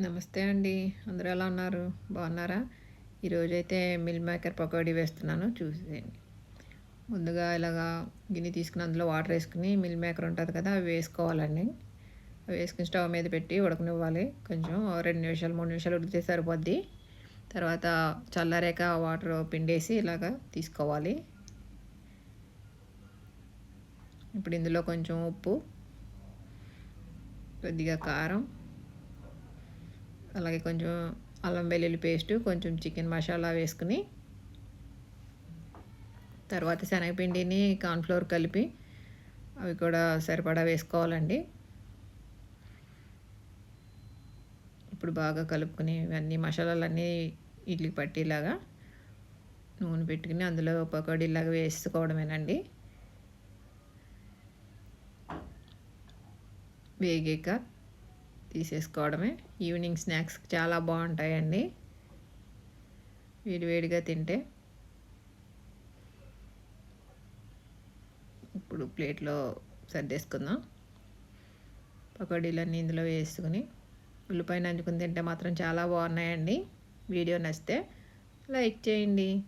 నమస్తే అండి. అందరూ ఎలా ఉన్నారు? బాగున్నారా? ఈరోజైతే మిల్ మేకర్ పకోడీ వేస్తున్నాను. చూసేయండి. ముందుగా ఇలాగా గిన్నె తీసుకుని అందులో వాటర్ వేసుకుని మిల్ మేకర్ ఉంటుంది కదా అవి వేసుకోవాలండి. అవి వేసుకుని స్టవ్ మీద పెట్టి ఉడకనివ్వాలి. కొంచెం రెండు నిమిషాలు మూడు నిమిషాలు ఉడికితే సరిపోద్ది. తర్వాత చల్లారాక వాటర్ పిండేసి ఇలాగా తీసుకోవాలి. ఇప్పుడు ఇందులో కొంచెం ఉప్పు కొద్దిగా కారం అలాగే కొంచెం అల్లం వెల్లుల్లి పేస్టు కొంచెం చికెన్ మసాలా వేసుకుని తర్వాత శనగపిండిని కార్న్ఫ్లోర్ కలిపి అవి కూడా సరిపడా వేసుకోవాలండి. ఇప్పుడు బాగా కలుపుకుని ఇవన్నీ మసాలాలన్నీ ఇడ్లీ పట్టేలాగా నూనె పెట్టుకుని అందులో పకోడీలాగా వేసుకోవడమేనండి. వేగాక తీసేసుకోవడమే. ఈవినింగ్ స్నాక్స్ చాలా బాగుంటాయండి. వేడివేడిగా తింటే. ఇప్పుడు ప్లేట్లో సర్దేసుకుందాం. పకోడీలన్నీ ఇందులో వేసుకుని ఉల్లిపాయ నంచుకుని తింటే మాత్రం చాలా బాగున్నాయండి. వీడియో నచ్చితే లైక్ చేయండి.